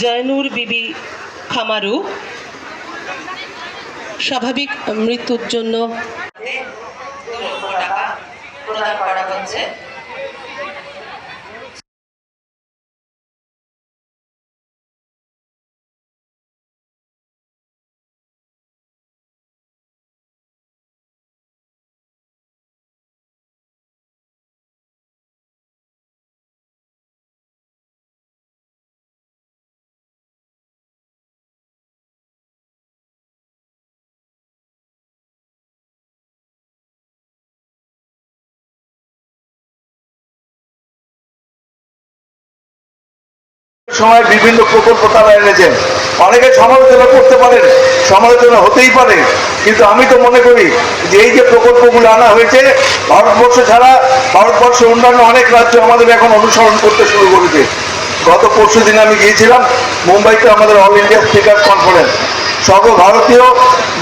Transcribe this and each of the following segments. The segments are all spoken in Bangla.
জয়নুর বিবি খামারু। স্বাভাবিক মৃত্যুর জন্য প্রদান করা হচ্ছে সময় বিভিন্ন প্রকল্প তারা এনেছেন। অনেকে সমালোচনা করতে পারেন, সমালোচনা হতেই পারে। কিন্তু আমি তো মনে করি যে এই যে প্রকল্পগুলো আনা হয়েছে, ভারতবর্ষ ছাড়া ভারতবর্ষের অন্যান্য অনেক রাজ্য আমাদের এখন অনুসরণ করতে শুরু করেছে। গত পরশু দিন আমি গিয়েছিলাম, মুম্বাইতে আমাদের অল ইন্ডিয়া স্পিকার কনফারেন্স সর্বভারতীয়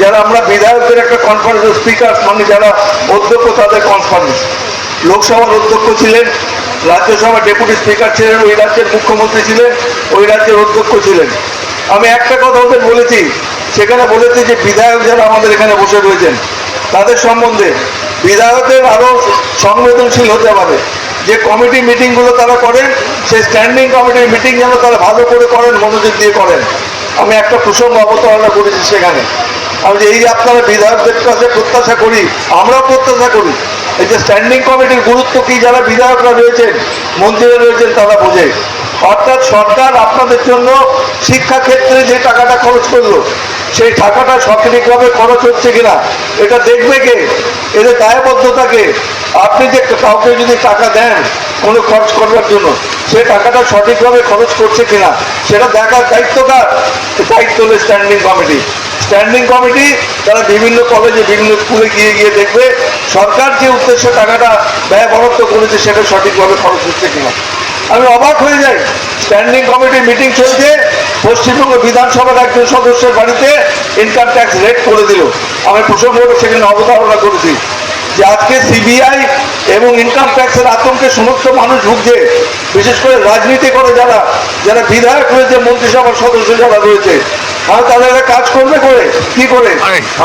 যারা আমরা বিধায়কদের একটা কনফারেন্স স্পিকার মানে যারা অধ্যক্ষ, তাদের কনফারেন্স লোকসভার অধ্যক্ষ ছিলেন রাজ্যসভার ডেপুটি স্পিকার ছিলেন, ওই রাজ্যের মুখ্যমন্ত্রী ছিলেন, ওই রাজ্যের অধ্যক্ষ ছিলেন। আমি একটা কথা ওদের বলেছি, সেখানে বলেছি যে বিধায়ক যারা আমাদের এখানে বসে রয়েছেন, তাদের সম্বন্ধে বিধায়কদের আরও সংবেদনশীল হতে পারে। যে কমিটি মিটিংগুলো তারা করেন, সেই স্ট্যান্ডিং কমিটির মিটিং যেন তারা ভালো করে করেন, মনোযোগ দিয়ে করেন। আমি একটা প্রসঙ্গ অবতারণা করেছি সেখানে। আমি এই যে আপনারা বিধায়কদের কাছে প্রত্যাশা করি, আমরাও প্রত্যাশা করি। এই যে স্ট্যান্ডিং কমিটির গুরুত্ব কি? যারা বিধায়করা রয়েছেন, মন্ত্রীরা রয়েছেন, তারা বোঝে। অর্থাৎ সরকার আপনাদের জন্য শিক্ষা ক্ষেত্রে যে টাকাটা খরচ করল, সেই টাকাটা সঠিকভাবে খরচ হচ্ছে কিনা, এটা দেখবে কে? এদের দায়বদ্ধতাকে। আপনি যে কাউকে যদি টাকা দেন কোনো খরচ করবার জন্য, সে টাকাটা সঠিকভাবে খরচ করছে কিনা, সেটা দেখার দায়িত্ব কার দায়িত্ব হলো স্ট্যান্ডিং কমিটি স্ট্যান্ডিং কমিটি তারা বিভিন্ন কলেজে বিভিন্ন স্কুলে গিয়ে গিয়ে দেখবে সরকার যে উদ্দেশ্যে টাকাটা ব্যয় বরাদ্দ করেছে, সেটা সঠিকভাবে খরচ হচ্ছে কিনা। আমি অবাক হয়ে যাই। স্ট্যান্ডিং কমিটির মিটিং চলছে, পশ্চিমবঙ্গ বিধানসভার একজন সদস্যের বাড়িতে ইনকাম ট্যাক্স রেট করে দিল। আমি প্রসঙ্গটা সেখানে অবতারণা করেছি যে আজকে সিবিআই এবং ইনকাম ট্যাক্সের আতঙ্কে সমস্ত মানুষ ভুগছে। বিশেষ করে রাজনীতি করে যারা যারা বিধায়ক রয়েছে, মন্ত্রিসভার সদস্য যারা রয়েছে আর তারা কাজ করবে করে কি করে?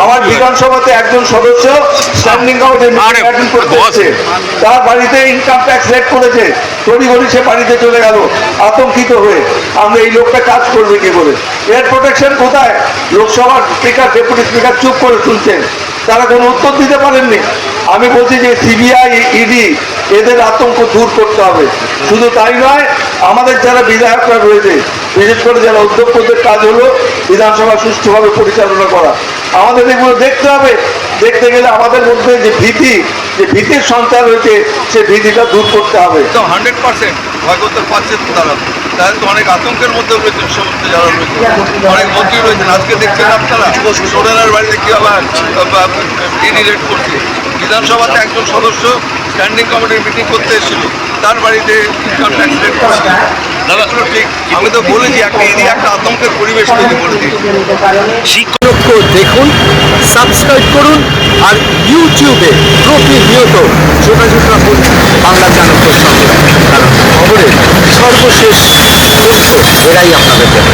আমার বিধানসভাতে একজন সদস্য স্ট্যান্ডিং অ্যাটেন্ড করতে তার বাড়িতে ইনকাম ট্যাক্স রেট করেছে। তড়ি ঘড়ি সে বাড়িতে চলে গেল আতঙ্কিত হয়ে। আমরা এই লোকটা কাজ করবে কি করে এর প্রোটেকশন কোথায়? লোকসভার স্পিকার ডেপুটি স্পিকার চুপ করে শুনছেন। তারা কোনো উত্তর দিতে পারেননি। আমি বলছি যে সিবিআই ইডি এদের আতঙ্ক দূর করতে হবে। শুধু তাই নয় আমাদের যারা বিধায়করা রয়েছে বিশেষ করে যারা অধ্যক্ষদের কাজ হলো বিধানসভা সুষ্ঠুভাবে পরিচালনা করা। আমাদের এগুলো দেখতে হবে। দেখতে গেলে আমাদের মধ্যে যে ভীতি, যে ভীতির সঞ্চার রয়েছে সে ভীতিটা দূর করতে হবে। হান্ড্রেড পার্সেন্ট ভয় করতে পারছে তারা তাদের তো অনেক আতঙ্কের মধ্যে রয়েছে সমস্ত যারা রয়েছে অনেক মন্ত্রী রয়েছেন। আজকে দেখছেন আপনারা সোনার বাড়িতে কি আবার রেড করছে। বিধানসভাতে একজন সদস্য, স্ট্যান্ডিং কমিটির মিটিং করতে এসেছিল। তার বাড়িতে ইনকাম ট্যাক্স দাদা ঠিক আমি তো বলেছি একটা এদিকে একটা আতঙ্কের পরিবেশ শিক্ষক দেখুন সাবস্ক্রাইব করুন, আর ইউটিউবে প্রতিনিয়ত যোগাযোগ রাখুন বাংলা জানকের সঙ্গে কারণ খবরের সর্বশেষ তথ্য এরাই আপনাদের দেবে